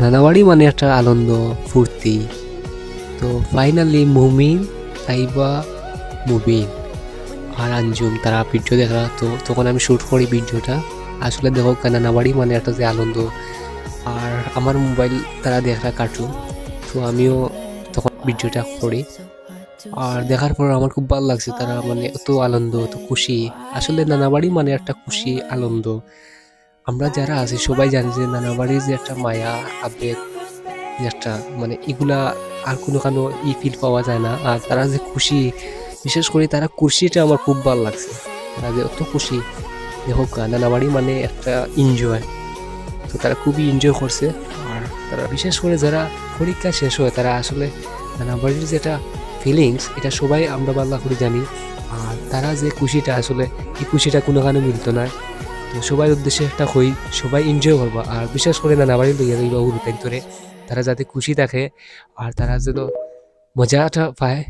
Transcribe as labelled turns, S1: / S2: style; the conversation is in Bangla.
S1: নানাবাড়ি মানে একটা আনন্দ, ফুর্তি। তো ফাইনালি মুমিন, তাইবা মুবিন আর আঞ্জুম, তারা ভিডিও দেখা। তো তখন আমি শ্যুট করি ভিডিওটা আসলে দেখো নানাবাড়ি মানে একটা যে আনন্দ। আর আমার মোবাইল তারা দেখা কার্টুন তো আমিও তখন ভিডিওটা করি। আর দেখার পর আমার খুব ভালো লাগছে, তারা মানে এত আনন্দ, এত খুশি। আসলে নানাবাড়ি মানে একটা খুশি, আনন্দ। আমরা যারা আছি সবাই জানি যে নানাবাড়ির যে একটা মায়া, আবেগ, যে একটা মানে এগুলা আর কোনো কানো ই ফিল পাওয়া যায় না। আর তারা যে খুশি, বিশেষ করে তারা খুশিটা আমার খুব ভালো লাগছে। তারা যে অত খুশি। দেখো নানাবাড়ি মানে একটা এনজয় তো তারা খুবই এনজয় করছে। আর তারা বিশেষ করে যারা পরীক্ষা শেষ হয়, তারা আসলে নানাবাড়ির যেটা ফিলিংস এটা সবাই আমরা বাল্লা করে জানি। আর তারা যে খুশিটা আসলে, এই খুশিটা কোনো কারণে মিলতো না। তো সবাই উদ্দেশ্যে একটা হই, সবাই এনজয় করব। আর বিশ্বাস করে না লইয়া লইবা উরুটাইন ধরে তারা যাতে খুশি থাকে, আর তারা যেন মজাটা পায়।